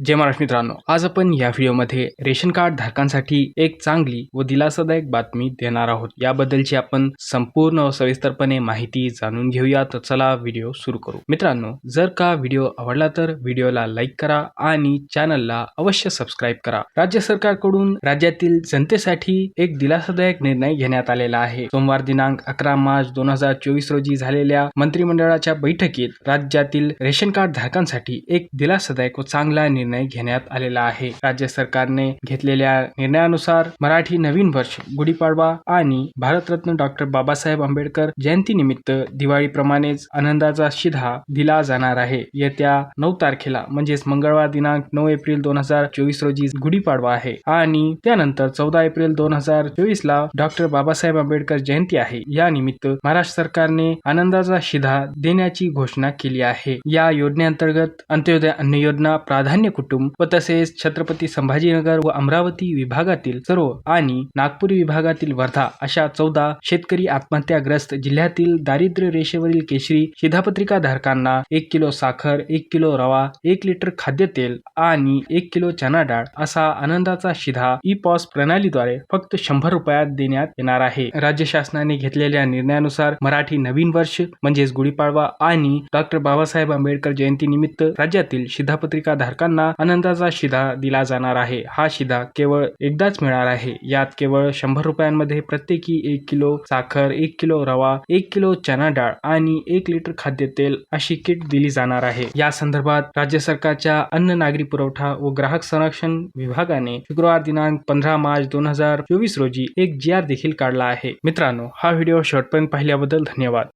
जय महाराष्ट्र मित्रांनो आज आपण या व्हिडिओमध्ये रेशन कार्ड धारकांसाठी एक चांगली व दिलासादायक बातमी देणार आहोत. याबद्दलची आपण संपूर्ण सविस्तरपणे माहिती जाणून घेऊया. तर चला व्हिडिओ सुरू करू. मित्रांनो जर का व्हिडिओ आवडला तर व्हिडिओला लाईक करा आणि चॅनलला अवश्य सबस्क्राईब करा. राज्य सरकारकडून राज्यातील जनतेसाठी एक दिलासादायक निर्णय घेण्यात आलेला आहे. सोमवार दिनांक अकरा मार्च दोन हजार चोवीस रोजी झालेल्या मंत्रिमंडळाच्या बैठकीत राज्यातील रेशन कार्ड धारकांसाठी एक दिलासादायक व चांगला निर्णय घेण्यात आलेला आहे. राज्य सरकारने घेतलेल्या निर्णयानुसार मराठी नवीन वर्ष गुढीपाडवा आणि भारतरत्न डॉक्टर बाबासाहेब आंबेडकर जयंतीनिमित्त दिवाळीप्रमाणेच आनंदाचा शिधा दिला जाणार आहे. येत्या नऊ तारखेला म्हणजेच मंगळवार दिनांक नऊ एप्रिल दोन हजार चोवीस रोजी गुढीपाडवा आहे. आणि त्यानंतर चौदा एप्रिल दोन हजार चोवीस ला डॉक्टर बाबासाहेब आंबेडकर जयंती आहे. या निमित्त महाराष्ट्र सरकारने आनंदाचा शिधा देण्याची घोषणा केली आहे. या योजनेअंतर्गत अंत्योदय अन्न योजना प्राधान्य कुटुंब व तसेच छत्रपती संभाजीनगर व अमरावती विभागातील सर्व आणि नागपूर विभागातील वर्धा अशा चौदा शेतकरी आत्महत्याग्रस्त जिल्ह्यातील दारिद्र्य रेषेवरील केशरी शिधापत्रिका धारकांना एक किलो साखर एक किलो रवा एक लिटर खाद्यतेल आणि एक किलो चना डाळ असा आनंदाचा शिधा ई पॉस प्रणालीद्वारे फक्त शंभर रुपयात देण्यात येणार आहे. राज्य शासनाने घेतलेल्या निर्णयानुसार मराठी नवीन वर्ष म्हणजेच गुढीपाडवा आणि डॉक्टर बाबासाहेब आंबेडकर जयंती निमित्त राज्यातील शिधापत्रिका धारकांना आनंदाचा शिधा दिला जाणार आहे. हा शिधा केवळ एकदाच मिळणार आहे. यात केवळ शंभर रुपयांमध्ये प्रत्येकी एक किलो साखर एक किलो रवा एक किलो चना डाळ आणि एक लिटर खाद्यतेल अशी किट दिली जाणार आहे. या संदर्भात राज्य सरकारच्या अन्न नागरी पुरवठा व ग्राहक संरक्षण विभागाने शुक्रवार दिनांक पंधरा मार्च दोन हजार चोवीस रोजी एक जी आर देखील काढला आहे. मित्रांनो हा व्हिडिओ शॉर्टपर्यंत पाहिल्याबद्दल धन्यवाद.